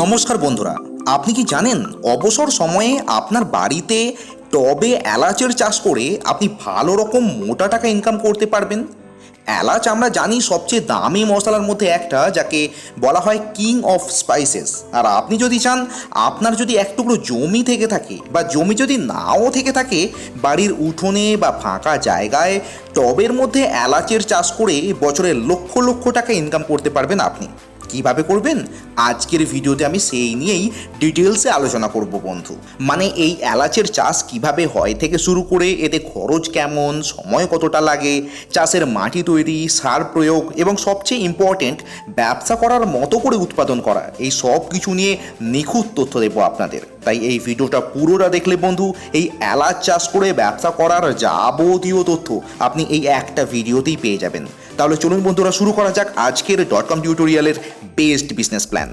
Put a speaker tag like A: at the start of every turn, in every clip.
A: নমস্কার বন্ধুরা, আপনি কি জানেন অবসর সময়ে আপনার বাড়িতে টবে এলাচের চাষ করে আপনি ভালো রকম মোটা টাকা ইনকাম করতে পারবেন? এলাচ আমরা জানি সবচেয়ে দামি মশলার মধ্যে একটা, যাকে বলা হয় কিং অফ স্পাইসেস আর আপনি যদি চান, আপনার যদি এক টুকরো জমি থেকে থাকে বা জমি যদি নাও থেকে থাকে, বাড়ির উঠোনে বা ফাঁকা জায়গায় টবের মধ্যে এলাচের চাষ করে বছরে লক্ষ লক্ষ টাকা ইনকাম করতে পারবেন আপনি। কীভাবে করবেন? আজকের ভিডিওতে আমি সেই নিয়েই ডিটেলসে আলোচনা করব বন্ধু। মানে এই এলাচের চাষ কীভাবে হয় থেকে শুরু করে, এতে খরচ কেমন, সময় কতটা লাগে, চাষের মাটি তৈরি, সার প্রয়োগ এবং সবচেয়ে ইম্পর্টেন্ট ব্যবসা করার মতো করে উৎপাদন করা। এই সব কিছু নিয়ে নিখুঁত তথ্য দেবো আপনাদের। তাই এই ভিডিওটা পুরোটা দেখলে বন্ধু, এই এলাচ চাষ করে ব্যবসা করার যাবতীয় তথ্য আপনি এই একটা ভিডিওতেই পেয়ে যাবেন। তাহলে চলুন বন্ধুরা শুরু করা যাক আজকের ডট কম টিউটোরিয়ালের বেস্ট বিজনেস প্ল্যান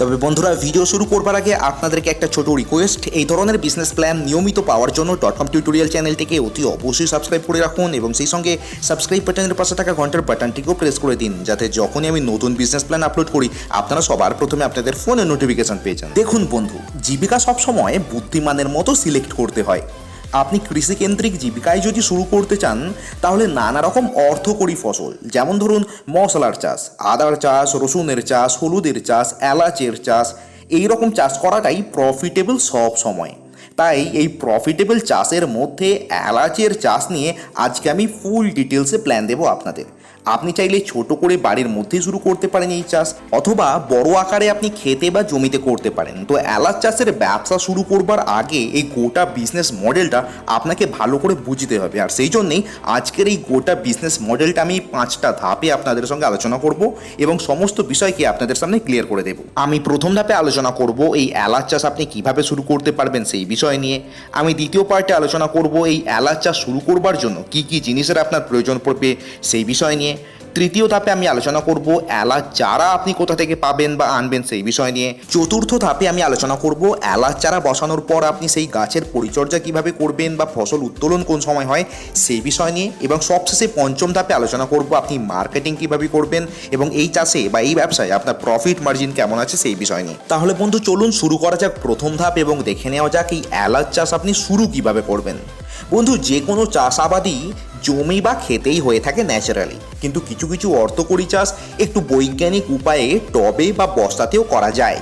A: তবে বন্ধুরা ভিডিও শুরু করবার আগে আপনাদেরকে একটা ছোট রিকোয়েস্ট এই ধরনের বিজনেস প্ল্যান নিয়মিত পাওয়ার জন্য ডট কম টিউটোরিয়াল চ্যানেলটিকে অতি অবশ্যই সাবস্ক্রাইব করে রাখুন এবং সেই সঙ্গে সাবস্ক্রাইব বাটনের পাশে থাকা ঘণ্টার বাটনটিকেও প্রেস করে দিন, যাতে যখনই আমি নতুন বিজনেস প্ল্যান আপলোড করি, আপনারা সবার প্রথমে আপনাদের ফোনে নোটিফিকেশন পেয়ে যান। দেখুন বন্ধু, জীবিকা সবসময় বুদ্ধিমানের মতো সিলেক্ট করতে হয়। আপনি কৃষিকেন্দ্রিক জীবিকায় যদি শুরু করতে চান, তাহলে নানা রকম অর্থকরী ফসল, যেমন ধরুন মশলার চাষ, আদার চাষ, রসুনের চাষ, হলুদের চাষ, এলাচের চাষ, এই রকম চাষ করাটাই প্রফিটেবল সব সময়। তাই এই প্রফিটেবল চাষের মধ্যে এলাচের চাষ নিয়ে আজকে আমি ফুল ডিটেলসে প্ল্যান দেবো আপনাদের। আপনি চাইলে ছোট করে বাড়ির মধ্যে শুরু করতে পারেন এই চাষ, অথবা বড় আকারে আপনি খেতে বা জমিতে করতে পারেন। তো এলাচ চাষের ব্যবসা শুরু করবার আগে এই গোটা বিজনেস মডেলটা আপনাকে ভালো করে বুঝতে হবে। আর সেই জন্যেই আজকের এই গোটা বিজনেস মডেলটা আমি পাঁচটা ধাপে আপনাদের সঙ্গে আলোচনা করব এবং সমস্ত বিষয়কে আপনাদের সামনে ক্লিয়ার করে দেব। আমি প্রথম ধাপে আলোচনা করব এই এলাচ চাষ আপনি কীভাবে শুরু করতে পারবেন সেই বিষয় নিয়ে। আমি দ্বিতীয় পার্টে আলোচনা করব এই এলাচ চাষ শুরু করবার জন্য কি কি জিনিসের আপনার প্রয়োজন পড়বে সেই বিষয় নিয়ে। তৃতীয় ধাপে আমি আলোচনা করব এলাচ চারা আপনি কোথা থেকে পাবেন বা আনবেন সেই বিষয় নিয়ে। চতুর্থ ধাপে আমি আলোচনা করব এলাচ চারা বসানোর পর আপনি সেই গাছের পরিচর্যা কীভাবে করবেন বা ফসল উত্তোলন কোন সময় হয় সেই বিষয় নিয়ে এবং সবশেষে পঞ্চম ধাপে আলোচনা করব আপনি মার্কেটিং কীভাবে করবেন এবং এই চাষে বা এই ব্যবসায় আপনার প্রফিট মার্জিন কেমন আছে সেই বিষয় নিয়ে। তাহলে বন্ধু চলুন শুরু করা যাক প্রথম ধাপ এবং দেখে নেওয়া যাক এই এলাচ চাষ আপনি শুরু কীভাবে করবেন। বন্ধু যে কোনো চাষাবাদই জমি বা খেতেই হয়ে থাকে ন্যাচারালি। কিন্তু কিছু কিছু অর্থকরী চাষ একটু বৈজ্ঞানিক উপায়ে টবে বা বস্তাতেও করা যায়।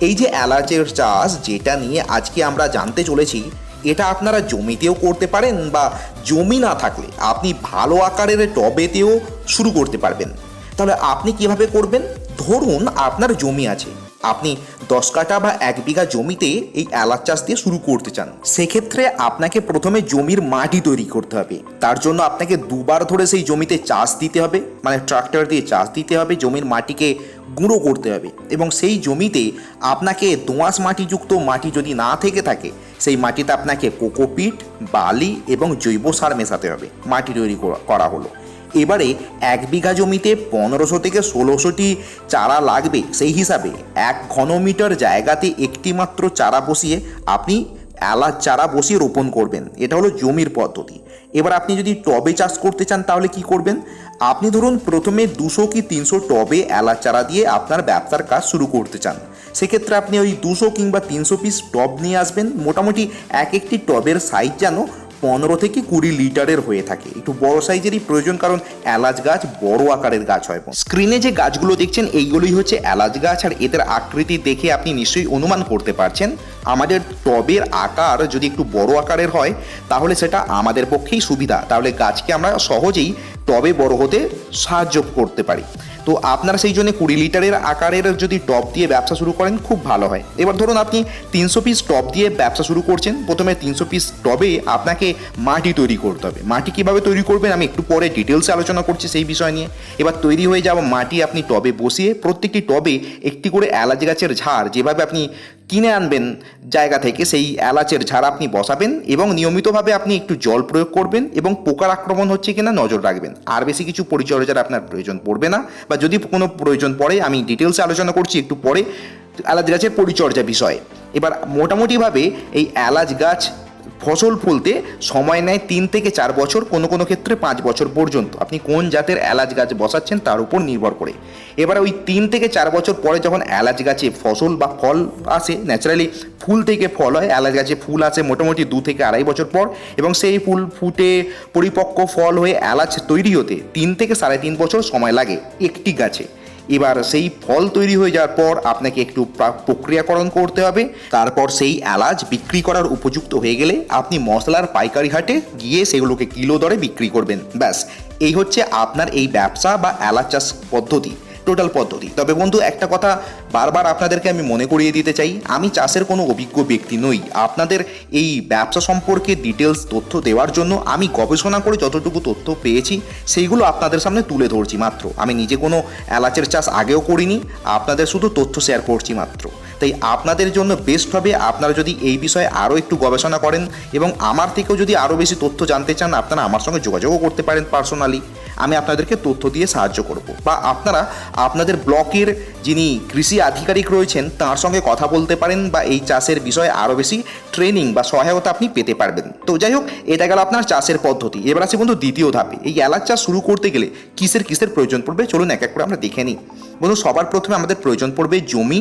A: এই যে এলাচের চাষ যেটা নিয়ে আজকে আমরা জানতে চলেছি, এটা আপনারা জমিতেও করতে পারেন বা জমি না থাকলে আপনি ভালো আকারের টবেতেও শুরু করতে পারবেন। তাহলে আপনি কীভাবে করবেন? ধরুন আপনার জমি আছে, আপনি দশ কাঠা বা এক বিঘা জমিতে এই এলাচ চাষ দিয়ে শুরু করতে চান। সেক্ষেত্রে আপনাকে প্রথমে জমির মাটি তৈরি করতে হবে। তার জন্য আপনাকে দুবার ধরে সেই জমিতে চাষ দিতে হবে মানে ট্রাক্টর দিয়ে চাষ দিতে হবে, জমির মাটিকে গুঁড়ো করতে হবে এবং সেই জমিতে আপনাকে দোঁয়াশ মাটিযুক্ত মাটি যদি না থেকে থাকে, সেই মাটিতে আপনাকে কোকোপিট, বালি এবং জৈব সার মেশাতে হবে। মাটি তৈরি করা- করা হলো। এবারে এক বিঘা জমিতে পনেরোশো থেকে ষোলোশোটি চারা লাগবে সেই হিসাবে এক ঘনমিটার জায়গাতে একটি মাত্র চারা বসিয়ে আপনি এলাচ চারা বসিয়ে রোপণ করবেন। এটা হলো জমির পদ্ধতি। এবার আপনি যদি টবে চাষ করতে চান তাহলে কি করবেন? আপনি ধরুন প্রথমে দুশো কি তিনশো টবে এলাচ চারা দিয়ে আপনার ব্যবসার কাজ শুরু করতে চান। সেক্ষেত্রে আপনি ওই দুশো কিংবা তিনশো পিস টব নিয়ে আসবেন। মোটামুটি এক একটি টবের সাইজ যেন পনেরো থেকে কুড়ি লিটারের হয়ে থাকে। একটু বড় সাইজেরই প্রয়োজন, কারণ এলাচ গাছ বড় আকারের গাছ হয়। স্ক্রিনে যে গাছগুলো দেখছেন, এইগুলোই হচ্ছে এলাচ গাছ, আর এদের আকৃতি দেখে আপনি নিশ্চয়ই অনুমান করতে পারছেন। আমাদের টবের আকার যদি একটু বড় আকারের হয়, তাহলে সেটা আমাদের পক্ষেই সুবিধা। তাহলে গাছকে আমরা সহজেই টবে বড় হতে সাহায্য করতে পারি। তো আপনারা সেই জন্য কুড়ি লিটারের আকারের যদি টপ দিয়ে ব্যবসা শুরু করেন, খুব ভালো হয়। এবার ধরুন আপনি তিনশো পিস টপ দিয়ে ব্যবসা শুরু করছেন, প্রথমে তিনশো পিস টবে আপনাকে মাটি তৈরি করতে হবে। মাটি কীভাবে তৈরি করবেন আমি একটু পরে ডিটেলসে আলোচনা করছি সেই বিষয় নিয়ে। এবার তৈরি হয়ে যাওয়া মাটি আপনি টবে বসিয়ে প্রত্যেকটি টবে একটি করে এলাচ গাছের ঝাড় যেভাবে আপনি কিনে আনবেন জায়গা থেকে, সেই এলাচের ঝাড় আপনি বসাবেন এবং নিয়মিতভাবে আপনি একটু জল প্রয়োগ করবেন এবং পোকার আক্রমণ হচ্ছে কিনা নজর রাখবেন। আর বেশি কিছু পরিচর্যার আপনার প্রয়োজন পড়বে না বা যদি কোনো প্রয়োজন পড়ে, আমি ডিটেলসে আলোচনা করছি একটু পরে, এলাচ গাছের পরিচর্যা বিষয়ে। এবার মোটামুটিভাবে এই এলাচ গাছ ফসল ফলতে সময় নেয় তিন থেকে চার বছর, কোনো কোনো ক্ষেত্রে পাঁচ বছর পর্যন্ত। আপনি কোন জাতের এলাচ গাছ বসাচ্ছেন তার উপর নির্ভর করে। এবার ওই তিন থেকে চার বছর পরে যখন এলাচ গাছে ফসল বা ফল আসে ন্যাচারালি ফুল থেকে ফল হয়, এলাচ গাছে ফুল আসে মোটামুটি দু থেকে আড়াই বছর পর এবং সেই ফুল ফুটে পরিপক্ক ফল হয়ে এলাচ তৈরি হতে তিন থেকে সাড়ে তিন বছর সময় লাগে একটি গাছে। এবার সেই ফল তৈরি হয়ে যাওয়ার পর আপনাকে একটু প্রক্রিয়াকরণ করতে হবে। তারপর সেই এলাচ বিক্রি করার উপযুক্ত হয়ে গেলে আপনি মশলার পাইকারি হাটে গিয়ে সেগুলোকে কিলো দরে বিক্রি করবেন। ব্যাস, এই হচ্ছে আপনার এই ব্যবসা বা এলাচ চাষ পদ্ধতি। টোটাল পদ্ধতি। তবে বন্ধু, একটা কথা বারবার আপনাদেরকে আমি মনে করিয়ে দিতে চাই, আমি চাষের কোনো অভিজ্ঞ ব্যক্তি নই। আপনাদের এই ব্যবসা সম্পর্কে ডিটেলস তথ্য দেওয়ার জন্য আমি গবেষণা করে যতটুকু তথ্য পেয়েছি, সেইগুলো আপনাদের সামনে তুলে ধরছি মাত্র। আমি নিজে কোনো এলাচের চাষ আগেও করিনি, আপনাদের শুধু তথ্য শেয়ার করছি মাত্র। তাই আপনাদের জন্য বেস্ট হবে আপনারা যদি এই বিষয়ে আরও একটু গবেষণা করেন এবং আমার থেকেও যদি আরও বেশি তথ্য জানতে চান, আপনারা আমার সঙ্গে যোগাযোগও করতে পারেন পার্সোনালি আমি আপনাদেরকে তথ্য দিয়ে সাহায্য করব। বা আপনারা আপনাদের ব্লকের যিনি কৃষি আধিকারিক রয়েছেন, তার সঙ্গে কথা বলতে পারেন বা এই চাষের বিষয়ে আরও বেশি ট্রেনিং বা সহায়তা আপনি পেতে পারবেন। তো যাই হোক, এটা গেল আপনার চাষের পদ্ধতি। এবার আসি বন্ধু দ্বিতীয় ধাপে। এই এলাচ চাষ শুরু করতে গেলে কিসের কিসের প্রয়োজন পড়বে? চলুন এক এক করে আমরা দেখে নিই। বন্ধু, সবার প্রথমে আমাদের প্রয়োজন পড়বে জমি,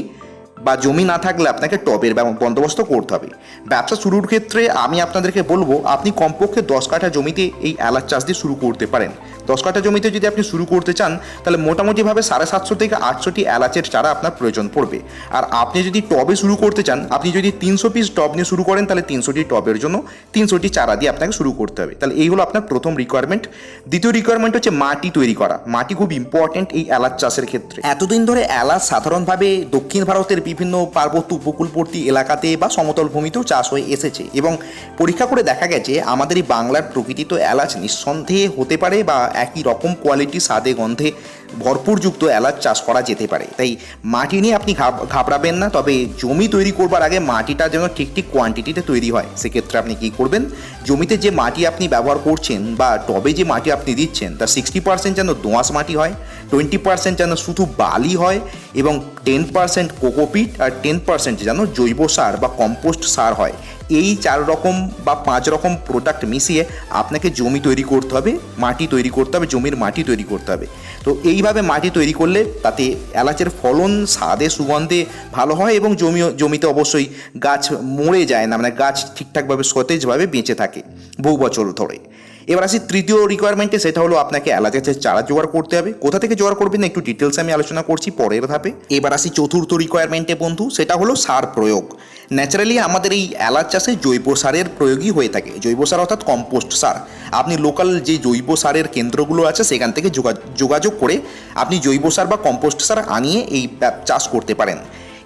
A: বা জমি না থাকলে আপনাকে টবের বন্দোবস্ত করতে হবে। ব্যবসা শুরুর ক্ষেত্রে আমি আপনাদেরকে বলব, আপনি কমপক্ষে দশ কাঠা জমিতে এই এলাচ চাষ দিয়ে শুরু করতে পারেন। দশ কাঠা জমিতে যদি আপনি শুরু করতে চান, তাহলে মোটামুটিভাবে সাড়ে সাতশো থেকে আটশোটি এলাচের চারা আপনার প্রয়োজন পড়বে। আর আপনি যদি টবে শুরু করতে চান, আপনি যদি তিনশো পিস টব নিয়ে শুরু করেন, তাহলে তিনশোটি টবের জন্য তিনশোটি চারা দিয়ে আপনাকে শুরু করতে হবে। তাহলে এই হলো আপনার প্রথম রিকোয়ারমেন্ট দ্বিতীয় রিকোয়ারমেন্ট হচ্ছে মাটি তৈরি করা। মাটি খুব ইম্পর্টেন্ট এই এলাচ চাষের ক্ষেত্রে। এতদিন ধরে এলাচ সাধারণভাবে দক্ষিণ ভারতের বিভিন্ন পার্বত্য উপকূলবর্তী এলাকাতে বা সমতল ভূমিতেও চাষ হয়ে এসেছে এবং পরীক্ষা করে দেখা গেছে, আমাদের এই বাংলার প্রকৃতি তো এলাচ নিঃসন্দেহে হতে পারে বা একই রকম কোয়ালিটি স্বাদে, গন্ধে ভরপুরযুক্ত এলাচ চাষ করা যেতে পারে। তাই মাটি নিয়ে আপনি ঘাব- ঘাবড়াবেন না, তবে জমি তৈরি করবার আগে মাটিটা যেন ঠিক ঠিক কোয়ান্টিটিতে তৈরি হয়। সেক্ষেত্রে আপনি কী করবেন? জমিতে যে মাটি আপনি ব্যবহার করছেন বা টবে যে মাটি আপনি দিচ্ছেন, তার সিক্সটি পার্সেন্ট যেন দোঁয়াশ মাটি হয় টোয়েন্টি পার্সেন্ট যেন শুধু বালি হয় এবং টেন পার্সেন্ট কোকোপিট আর টেন পার্সেন্ট যেন জৈব সার বা কম্পোস্ট সার হয়। এই চার রকম বা পাঁচ রকম প্রোডাক্ট মিশিয়ে আপনাকে জমি তৈরি করতে হবে, মাটি তৈরি করতে হবে, জমির মাটি তৈরি করতে হবে। তো এইভাবে মাটি তৈরি করলে তাতে এলাচের ফলন, স্বাদে, সুগন্ধে ভালো হয় এবং জমি জমিতে অবশ্যই গাছ মরে যায় না মানে গাছ ঠিকঠাকভাবে সতেজভাবে বেঁচে থাকে বহু বছর ধরে। এবার আসি তৃতীয় রিকোয়ারমেন্টে সেটা হলো আপনাকে গাছের চারা জোগাড় করতে হবে। কোথা থেকে জোগাড় করবেন একটু ডিটেলস আমি আলোচনা করছি পরের ধাপে। এবার আসি চতুর্থ রিকোয়ারমেন্টে বন্ধু, সেটা হলো সার প্রয়োগ। ন্যাচারালি আমাদের এই এলাচ চাষে জৈব সারের প্রয়োগই হয়ে থাকে। জৈব সার অর্থাৎ কম্পোস্ট সার। আপনি লোকাল যে জৈব সারের কেন্দ্রগুলো আছে, সেখান থেকে যোগা- যোগাযোগ করে আপনি জৈব সার বা কম্পোস্ট সার আনিয়ে এই চাষ করতে পারেন।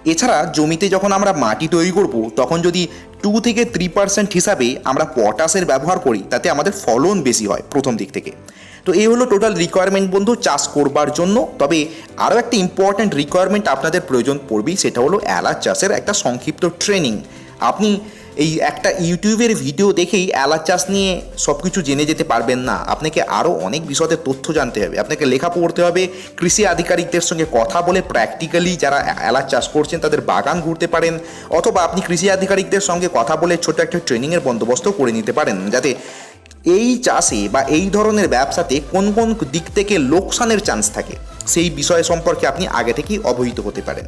A: এছাড়া জমিতে যখন আমরা মাটি তৈরি করব, তখন যদি টু থেকে থ্রি পার্সেন্ট হিসাবে আমরা পটাশের ব্যবহার করি, তাতে আমাদের ফলন বেশি হয় প্রথম দিক থেকে। তো এই হলো টোটাল রিকোয়ারমেন্ট বন্ধু, চাষ করবার জন্য। তবে আরও একটা ইম্পর্ট্যান্ট রিকোয়ারমেন্ট আপনাদের প্রয়োজন পড়বেই, সেটা হলো এলাচ চাষের একটা সংক্ষিপ্ত ট্রেনিং আপনি এই একটা ইউটিউবের ভিডিও দেখেই এলাচ চাষ নিয়ে সব কিছু জেনে যেতে পারবেন না। আপনাকে আরও অনেক বিষয়ে তথ্য জানতে হবে। আপনাকে লেখা পড়তে হবে, কৃষি আধিকারিকদের সঙ্গে কথা বলে প্র্যাকটিক্যালি যারা এলাচ চাষ করছেন, তাদের বাগান ঘুরতে পারেন, অথবা আপনি কৃষি আধিকারিকদের সঙ্গে কথা বলে ছোট একটা ট্রেনিংয়ের বন্দোবস্ত করে নিতে পারেন, যাতে এই চাষে বা এই ধরনের ব্যবসাতে কোন কোন দিক থেকে লোকসানের চান্স থাকে। সেই বিষয় সম্পর্কে আপনি আগে থেকেই অবহিত হতে পারেন।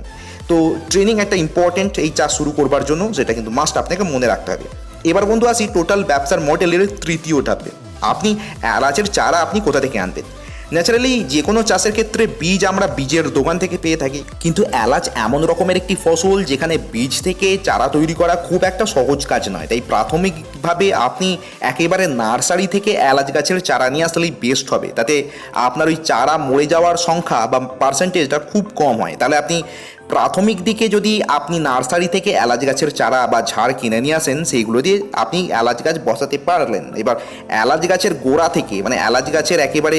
A: তো ট্রেনিং একটা ইম্পর্টেন্ট এই চাষ শুরু করবার জন্য যেটা কিন্তু মাস্ট আপনাকে মনে রাখতে হবে। এবার বন্ধু আসি টোটাল ব্যবসার মডেলের তৃতীয় ধাপে। আপনি এলাচের চারা আপনি কোথা থেকে আনবেন ন্যাচারালি যে কোনো চাষের ক্ষেত্রে বীজ আমরা বীজের দোকান থেকে পেয়ে থাকি। কিন্তু এলাচ এমন রকমের একটি ফসল যেখানে বীজ থেকে চারা তৈরি করা খুব একটা সহজ কাজ নয়। তাই প্রাথমিকভাবে আপনি একেবারে নার্সারি থেকে এলাচ গাছের চারা নিয়ে আসলেই বেস্ট হবে। তাতে আপনার ওই চারা মরে যাওয়ার সংখ্যা বা পার্সেন্টেজটা খুব কম হয়। তাহলে আপনি প্রাথমিক দিকে যদি আপনি নার্সারি থেকে এলাচ গাছের চারা বা ঝাড় কিনে নিয়ে আসেন সেইগুলো দিয়ে আপনি এলাচ গাছ বসাতে পারলেন। এবার এলাচ গাছের গোড়া থেকে মানে এলাচ গাছের একেবারে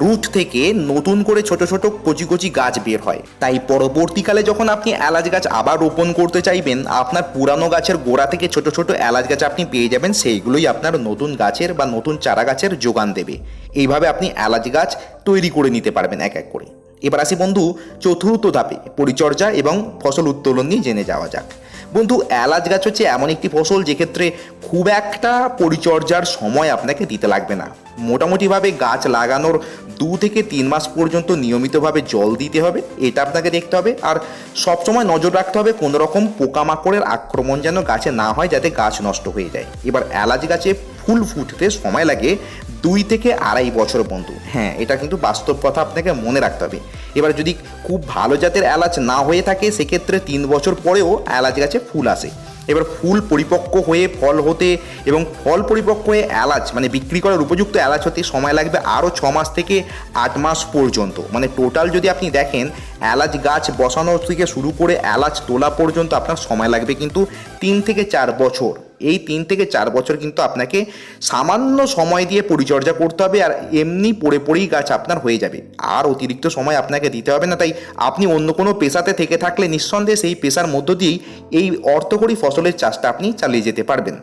A: রুট থেকে নতুন করে ছোট ছোট কচি কচি গাছ বের হয়। তাই পরবর্তীকালে যখন আপনি এলাচ গাছ আবার রোপণ করতে চাইবেন, আপনার পুরানো গাছের গোড়া থেকে ছোট ছোট এলাচ গাছ আপনি পেয়ে যাবেন, সেইগুলোই আপনার নতুন গাছের বা নতুন চারা গাছের যোগান দেবে। এইভাবে আপনি এলাচ গাছ তৈরি করে নিতে পারবেন এক এক করে। এবার আসি বন্ধু চতুর্থ ধাপে, পরিচর্যা এবং ফসল উত্তোলন নিয়ে জেনে যাওয়া যাক। বন্ধু, এলাচ গাছ হচ্ছে এমন একটি ফসল যেক্ষেত্রে খুব একটা পরিচর্যার সময় আপনাকে দিতে লাগবে না। মোটামুটিভাবে গাছ লাগানোর দু থেকে তিন মাস পর্যন্ত নিয়মিতভাবে জল দিতে হবে, এটা আপনাকে দেখতে হবে। আর সবসময় নজর রাখতে হবে কোনো রকম পোকামাকড়ের আক্রমণ যেন গাছে না হয় যাতে গাছ নষ্ট হয়ে যায়। এবার এলাচ গাছে ফুল ফুটতে সময় লাগে দুই থেকে আড়াই বছর বন্ধু হ্যাঁ এটা কিন্তু বাস্তব কথা আপনাকে মনে রাখতে হবে। এবার যদি খুব ভালো জাতের এলাচ না হয়ে থাকে, সেক্ষেত্রে তিন বছর পরেও এলাচ গাছে ফুল আসে। এবার ফুল পরিপক্ক হয়ে ফল হতে এবং ফল পরিপক্ক হয়ে এলাচ মানে বিক্রি করার উপযুক্ত এলাচ হতে সময় লাগবে আরও ছ মাস থেকে আট মাস পর্যন্ত। মানে টোটাল যদি আপনি দেখেন, এলাচ গাছ বসানো থেকে শুরু করে এলাচ তোলা পর্যন্ত আপনার সময় লাগবে কিন্তু তিন থেকে চার বছর। এই তিন থেকে চার বছর কিন্তু আপনাকে সামান্য সময় দিয়ে পরিচর্যা করতে হবে আর এমনি পড়ে পড়েই গাছ আপনার হয়ে যাবে। আর অতিরিক্ত সময় আপনাকে দিতে হবে না, তাই আপনি অন্য কোনো পেশাতে থেকে থাকলে নিঃসন্দেহে সেই পেশার মধ্য দিয়েই এই অর্থকরী ফসলের চাষটা আপনি চালিয়ে যেতে পারবেন।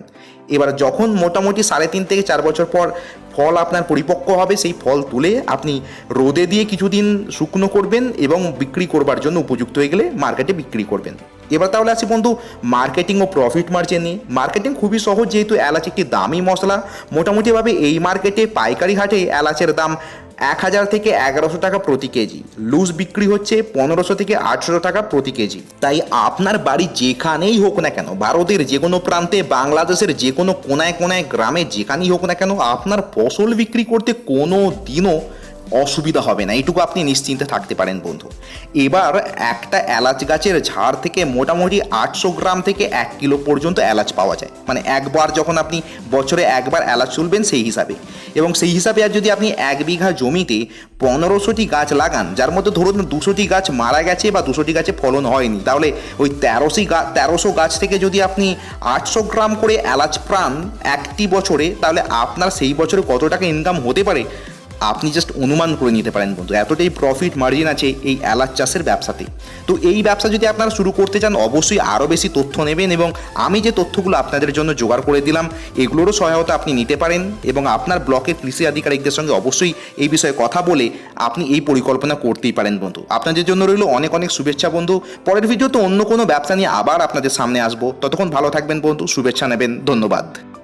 A: এবার যখন মোটামুটি সাড়ে তিন থেকে চার বছর পর ফল আপনার পরিপক্ক হবে, সেই ফল তুলে আপনি রোদে দিয়ে কিছুদিন শুকনো করবেন এবং বিক্রি করবার জন্য উপযুক্ত হয়ে গেলে মার্কেটে বিক্রি করবেন। এবার তাহলে আসি বন্ধু মার্কেটিং ও প্রফিট মার্জিন নিয়ে। মার্কেটিং খুবই সহজ, যেহেতু এলাচ একটি দামি মশলা, মোটামুটিভাবে এই মার্কেটে পাইকারি হাটে এলাচের দাম এক হাজার থেকে এগারোশো টাকা প্রতি কেজি। লুজ বিক্রি হচ্ছে পনেরোশো থেকে আটশো টাকা প্রতি কেজি। তাই আপনার বাড়ি যেখানেই হোক না কেন, ভারতের যে কোনো প্রান্তে, বাংলাদেশের যে কোনো কোনায় কোনায়, গ্রামে যেখানেই হোক না কেন, আপনার ফসল বিক্রি করতে কোনো দিনও অসুবিধা হবে না। এটুকু আপনি নিশ্চিন্তে থাকতে পারেন, বন্ধু। এবার একটা এলাচ গাছের ঝাড় থেকে মোটামুটি আটশো গ্রাম থেকে এক কিলো পর্যন্ত এলাচ পাওয়া যায়। মানে একবার যখন আপনি বছরে একবার এলাচ তুলবেন সেই হিসাবে। এবং সেই হিসাবে আর যদি আপনি এক বিঘা জমিতে পনেরোশোটি গাছ লাগান, যার মধ্যে ধরুন দুশোটি গাছ মারা গেছে বা দুশোটি গাছে ফলন হয়নি, তাহলে ওই তেরোশি গা, তেরোশো গাছ থেকে যদি আপনি আটশো গ্রাম করে এলাচ প্রাণ একটি বছরে, তাহলে আপনার সেই বছরে কত টাকা ইনকাম হতে পারে? আপনি জাস্ট অনুমান করে নিতে পারেন বন্ধু। এতটাই প্রফিট মার্জিন আছে এই এলাচ চাষের ব্যবসাতে। তো এই ব্যবসা যদি আপনারা শুরু করতে চান, অবশ্যই আরও বেশি তথ্য নেবেন এবং আমি যে তথ্যগুলো আপনাদের জন্য জোগাড় করে দিলাম, এগুলোরও সহায়তা আপনি নিতে পারেন এবং আপনার ব্লকের কৃষি আধিকারিকদের সঙ্গে অবশ্যই এই বিষয়ে কথা বলে আপনি এই পরিকল্পনা করতেই পারেন বন্ধু। আপনাদের জন্য রইল অনেক অনেক শুভেচ্ছা বন্ধু। পরের ভিডিওতে অন্য কোনো ব্যবসা নিয়ে আবার আপনাদের সামনে আসব। ততক্ষণ ভালো থাকবেন বন্ধু, শুভেচ্ছা নেবেন, ধন্যবাদ।